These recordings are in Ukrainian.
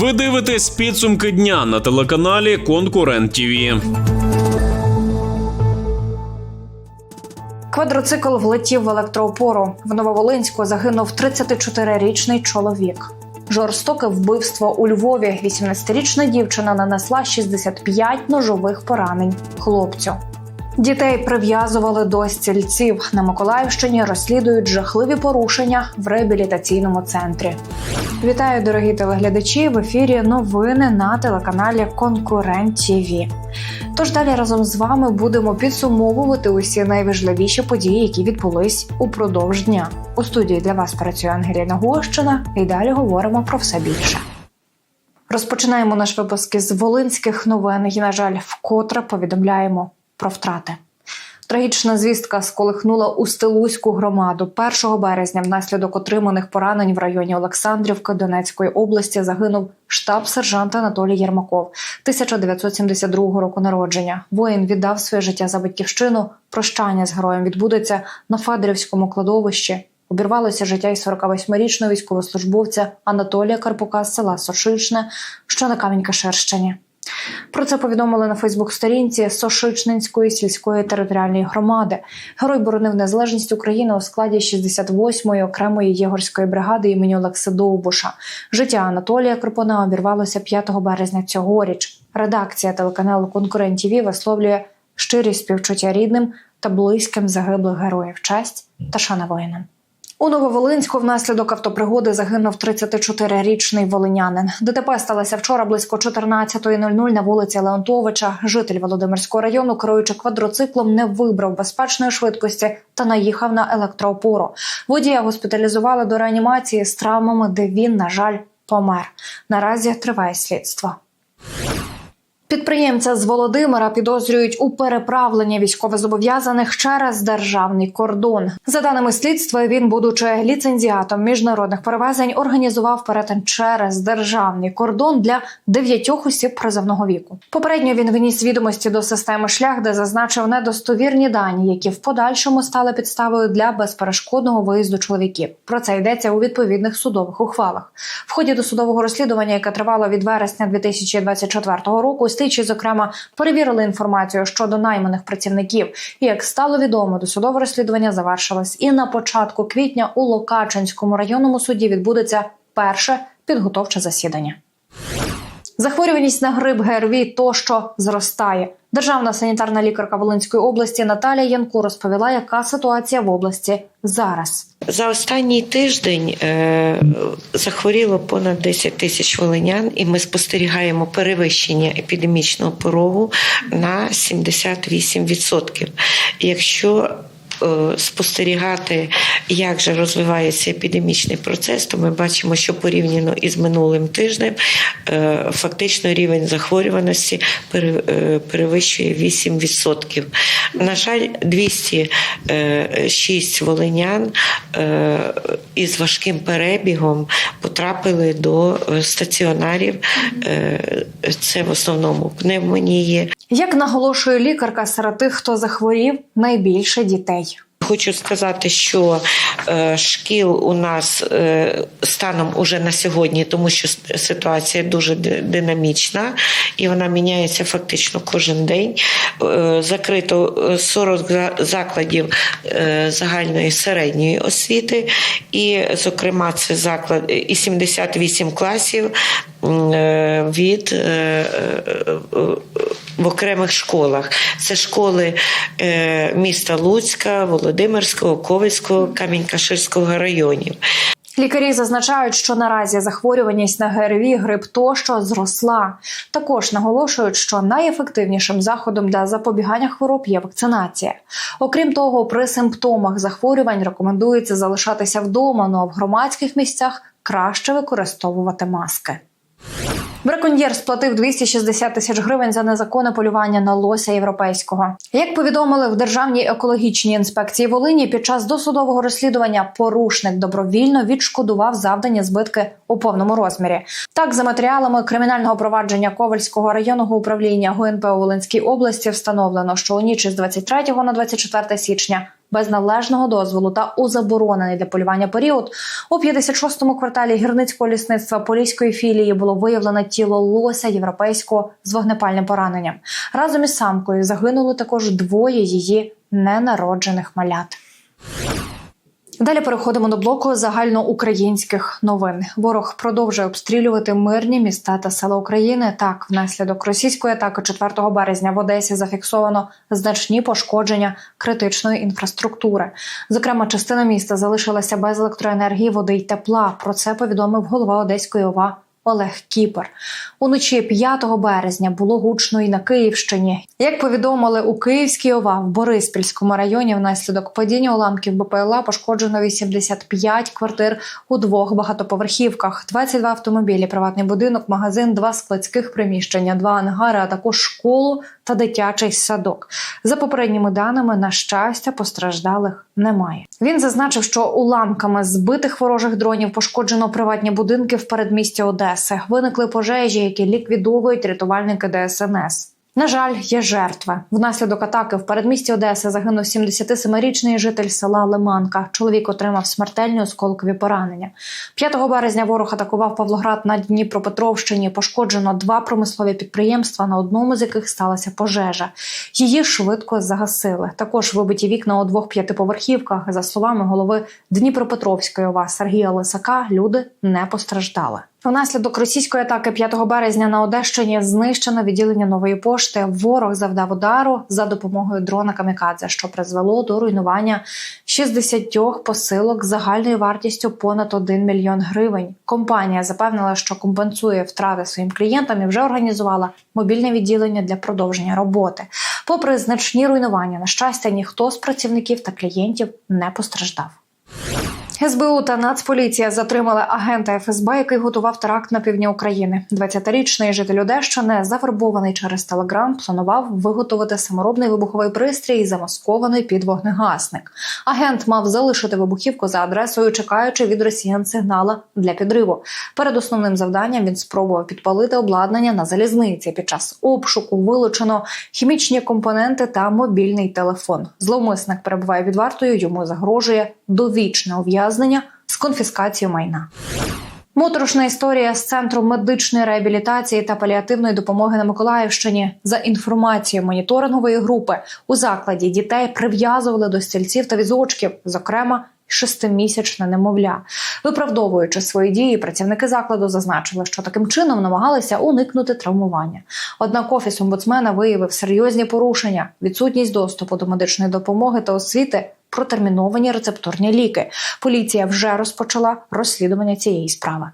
Ви дивитесь підсумки дня на телеканалі Конкурент ТІВІ. Квадроцикл влетів в електроопору. В Нововолинську загинув 34-річний чоловік. Жорстоке вбивство у Львові. 18-річна дівчина нанесла 65 ножових поранень хлопцю. Дітей прив'язували до стільців. На Миколаївщині розслідують жахливі порушення в реабілітаційному центрі. Вітаю, дорогі телеглядачі! В ефірі новини на телеканалі Конкурент ТІВІ. Тож далі разом з вами будемо підсумовувати усі найважливіші події, які відбулись упродовж дня. У студії для вас працює Ангеліна Гощина, і далі говоримо про все більше. Розпочинаємо наш випуск із волинських новин. І, на жаль, вкотре повідомляємо про втрати. Трагічна звістка сколихнула Устилузьку громаду. 1 березня, внаслідок отриманих поранень в районі Олександрівки Донецької області, загинув штаб-сержант Анатолій Єрмаков, 1972 року народження. Воїн віддав своє життя за батьківщину. Прощання з героєм відбудеться на Федорівському кладовищі. Обірвалося життя й 48-річного військовослужбовця Анатолія Карпука з села Сошичне, що на Камінь-Каширщині. Про це повідомили на Фейсбук-сторінці Сошичненської сільської територіальної громади. Герой боронив незалежність України у складі 68-ї окремої єгорської бригади імені Олекси Довбуша. Життя Анатолія Карпуна обірвалося 5 березня цьогоріч. Редакція телеканалу Конкурент ТІВІ висловлює щирі співчуття рідним та близьким загиблих героїв. Честь та шана воїнам. У Нововолинську внаслідок автопригоди загинув 34-річний волинянин. ДТП сталося вчора близько 14.00 на вулиці Леонтовича. Житель Володимирського району, керуючи квадроциклом, не вибрав безпечної швидкості та наїхав на електроопору. Водія госпіталізували до реанімації з травмами, де він, на жаль, помер. Наразі триває слідство. Підприємця з Володимира підозрюють у переправленні військовозобов'язаних через державний кордон. За даними слідства, він, будучи ліцензіатом міжнародних перевезень, організував перетин через державний кордон для дев'ятьох осіб призовного віку. Попередньо він виніс відомості до системи шлях, де зазначив недостовірні дані, які в подальшому стали підставою для безперешкодного виїзду чоловіків. Про це йдеться у відповідних судових ухвалах. В ході досудового розслідування, яке тривало від вересня 2024 року, слідчі, зокрема, перевірили інформацію щодо найманих працівників. І як стало відомо, досудове розслідування завершилось. І на початку квітня у Локачинському районному суді відбудеться перше підготовче засідання. Захворюваність на грип ГРВІ тощо зростає. Державна санітарна лікарка Волинської області Наталія Янко розповіла, яка ситуація в області зараз. За останній тиждень е, захворіло понад 10 тисяч волинян, і ми спостерігаємо перевищення епідемічного порогу на 78%. Якщо Спостерігати, як же розвивається епідемічний процес, то ми бачимо, що порівняно із минулим тижнем е, фактично рівень захворюваності е, перевищує 8%. На жаль, 206 волинян е, із важким перебігом потрапили до е, стаціонарів. Е, Це в основному пневмонії. Як наголошує лікарка, серед тих, хто захворів, найбільше дітей. Хочу сказати, що е, шкіл у нас е, станом уже на сьогодні, тому що ситуація дуже динамічна і вона міняється фактично кожен день. Е, закрито е, 40 закладів загальної середньої освіти, і, зокрема, це заклад і 78 класів від в окремих школах. Це школи е, міста Луцька, Володимирського, Ковицького, Камінь-Каширського районів. Лікарі зазначають, що наразі захворюваність на ГРВІ, грип тощо зросла. Також наголошують, що найефективнішим заходом для запобігання хвороб є вакцинація. Окрім того, при симптомах захворювань рекомендується залишатися вдома, ну а в громадських місцях краще використовувати маски. Браконьєр сплатив 260 тисяч гривень за незаконне полювання на лося європейського. Як повідомили в Державній екологічній інспекції Волині, під час досудового розслідування порушник добровільно відшкодував завдані збитки у повному розмірі. Так, за матеріалами кримінального провадження Ковальського районного управління ГУНП у Волинській області встановлено, що у ніч із 23 на 24 січня без належного дозволу та у заборонений для полювання період у 56-му кварталі гірницького лісництва Поліської філії було виявлено тіло лося європейського з вогнепальним пораненням. Разом із самкою загинули також двоє її ненароджених малят. Далі переходимо до блоку загальноукраїнських новин. Ворог продовжує обстрілювати мирні міста та села України. Так, внаслідок російської атаки 4 березня в Одесі зафіксовано значні пошкодження критичної інфраструктури. Зокрема, частина міста залишилася без електроенергії, води й тепла. Про це повідомив голова Одеської ОВА Олег Кіпер. Уночі 5 березня було гучно і на Київщині. Як повідомили у Київській ОВА в Бориспільському районі, внаслідок падіння уламків БПЛА пошкоджено 85 квартир у двох багатоповерхівках, 22 автомобілі, приватний будинок, магазин, два складських приміщення, два ангари, а також школу та дитячий садок. За попередніми даними, на щастя, постраждалих немає. Він зазначив, що уламками збитих ворожих дронів пошкоджено приватні будинки в передмісті Одеси. Виникли пожежі, які ліквідовують рятувальники ДСНС. На жаль, є жертви. Внаслідок атаки в передмісті Одеси загинув 77-річний житель села Лиманка. Чоловік отримав смертельні осколкові поранення. 5 березня ворог атакував Павлоград на Дніпропетровщині. Пошкоджено два промислові підприємства, на одному з яких сталася пожежа. Її швидко загасили. Також вибиті вікна у двох п'ятиповерхівках. За словами голови Дніпропетровської ОВА Сергія Лисака, люди не постраждали. Внаслідок російської атаки 5 березня на Одещині знищено відділення нової пошти. Ворог завдав удару за допомогою дрона Камікадзе, що призвело до руйнування 60 посилок загальною вартістю понад 1 мільйон гривень. Компанія запевнила, що компенсує втрати своїм клієнтам і вже організувала мобільне відділення для продовження роботи. Попри значні руйнування, на щастя, ніхто з працівників та клієнтів не постраждав. СБУ та Нацполіція затримали агента ФСБ, який готував теракт на півдні України. 20-річний житель Одещини, завербований через Телеграм, планував виготовити саморобний вибуховий пристрій, замаскований під вогнегасник. Агент мав залишити вибухівку за адресою, чекаючи від росіян сигнала для підриву. Перед основним завданням він спробував підпалити обладнання на залізниці. Під час обшуку вилучено хімічні компоненти та мобільний телефон. Зловмисник перебуває під вартою. Йому загрожує довічне ув'язнення з конфіскацією майна. Моторошна історія з центру медичної реабілітації та паліативної допомоги на Миколаївщині. За інформацією моніторингової групи у закладі дітей прив'язували до стільців та візочків, зокрема. Шестимісячне немовля, виправдовуючи свої дії, працівники закладу зазначили, що таким чином намагалися уникнути травмування. Однак офіс омбудсмена виявив серйозні порушення, відсутність доступу до медичної допомоги та освіти, протерміновані рецептурні ліки. Поліція вже розпочала розслідування цієї справи.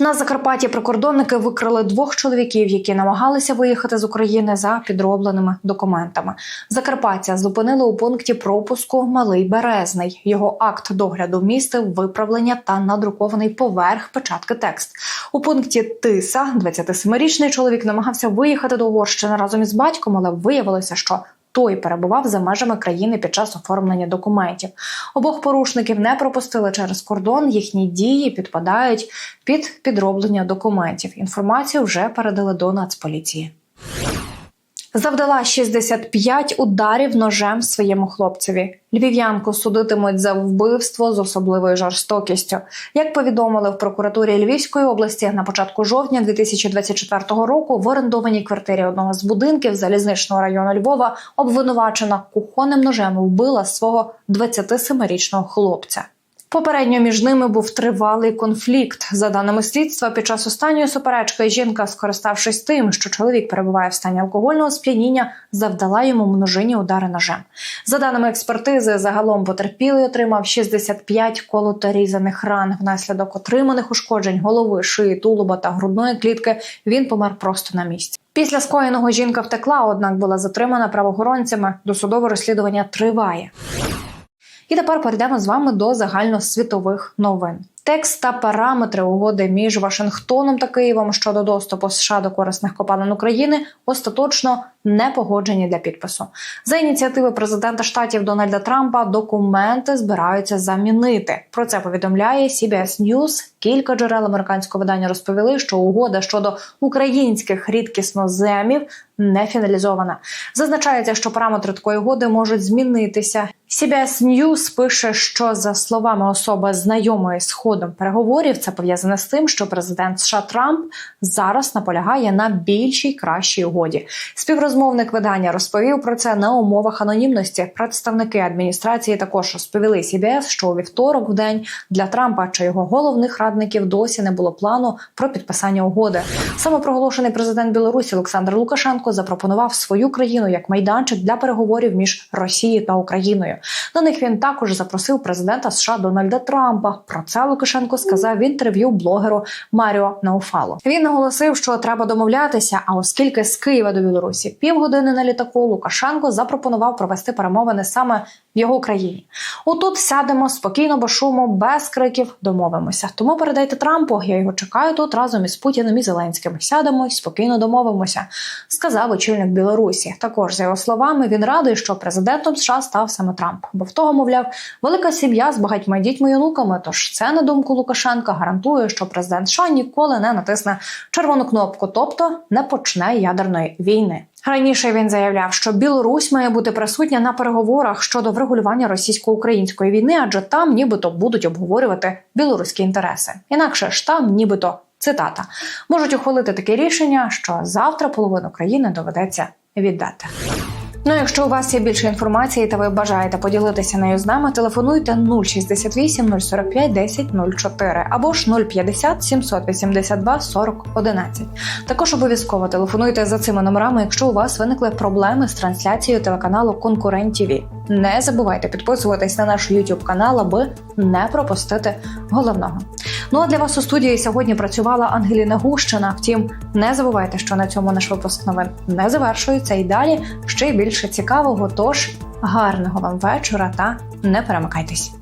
На Закарпатті прикордонники викрили двох чоловіків, які намагалися виїхати з України за підробленими документами. Закарпаття зупинили у пункті пропуску Малий Березний. Його акт догляду містив виправлення та надрукований поверх печатки текст. У пункті Тиса 27-річний чоловік намагався виїхати до Угорщини разом із батьком, але виявилося, що той перебував за межами країни під час оформлення документів. Обох порушників не пропустили через кордон. Їхні дії підпадають під підроблення документів. Інформацію вже передали до Нацполіції. Завдала 65 ударів ножем своєму хлопцеві. Львів'янку судитимуть за вбивство з особливою жорстокістю. Як повідомили в прокуратурі Львівської області на початку жовтня 2024 року в орендованій квартирі одного з будинків залізничного району Львова обвинувачена кухонним ножем вбила свого 27-річного хлопця. Попередньо між ними був тривалий конфлікт. За даними слідства, під час останньої суперечки жінка, скориставшись тим, що чоловік перебуває в стані алкогольного сп'яніння, завдала йому множині удари ножем. За даними експертизи, загалом потерпілий отримав 65 колоторізаних ран. Внаслідок отриманих ушкоджень голови, шиї, тулуба та грудної клітки він помер просто на місці. Після скоєного жінка втекла, однак була затримана правоохоронцями. Досудове розслідування триває. І тепер перейдемо з вами до загальносвітових новин. Текст та параметри угоди між Вашингтоном та Києвом щодо доступу США до корисних копалин України остаточно не погоджені для підпису. За ініціативи президента штатів Дональда Трампа документи збираються замінити. Про це повідомляє CBS News. Кілька джерел американського видання розповіли, що угода щодо українських рідкісноземів не фіналізована. Зазначається, що параметри такої угоди можуть змінитися. CBS News пише, що за словами особи знайомої з ходом переговорів, це пов'язане з тим, що президент США Трамп зараз наполягає на більшій кращій угоді. Співрозмовник видання розповів про це на умовах анонімності. Представники адміністрації також розповіли CBS, що у вівторок в день для Трампа чи його головних радників досі не було плану про підписання угоди. Самопроголошений президент Білорусі Олександр Лукашенко запропонував свою країну як майданчик для переговорів між Росією та Україною. На них він також запросив президента США Дональда Трампа. Про це Лукашенко сказав в інтерв'ю блогеру Маріо Науфало. Він наголосив, що треба домовлятися. А оскільки з Києва до Білорусі півгодини на літаку Лукашенко запропонував провести перемовини саме в його країні. Отут сядемо спокійно, без шуму, без криків, домовимося. Тому передайте Трампу. Я його чекаю тут разом із Путіним і Зеленським. Сядемо і спокійно домовимося, сказав очільник Білорусі. Також за його словами, він радий, що президентом США став саме Трамп, бо в того, мовляв, велика сім'я з багатьма дітьми і онуками. Тож це на думку Лукашенка гарантує, що президент США ніколи не натисне червону кнопку, тобто не почне ядерної війни. Раніше він заявляв, що Білорусь має бути присутня на переговорах щодо врегулювання російсько-української війни, адже там нібито будуть обговорювати білоруські інтереси. Інакше ж там, нібито цитата, можуть ухвалити таке рішення, що завтра половину країни доведеться віддати. Ну, якщо у вас є більше інформації та ви бажаєте поділитися нею з нами, телефонуйте 068 045 10 04 або ж 050 782 40 11. Також обов'язково телефонуйте за цими номерами, якщо у вас виникли проблеми з трансляцією телеканалу Конкурент ТВ. Не забувайте підписуватись на наш YouTube канал, аби не пропустити головного. Ну а для вас у студії сьогодні працювала Ангеліна Гущина. Втім, не забувайте, що на цьому наш випуск новин не завершується і далі ще більше цікавого. Тож гарного вам вечора та не перемикайтесь.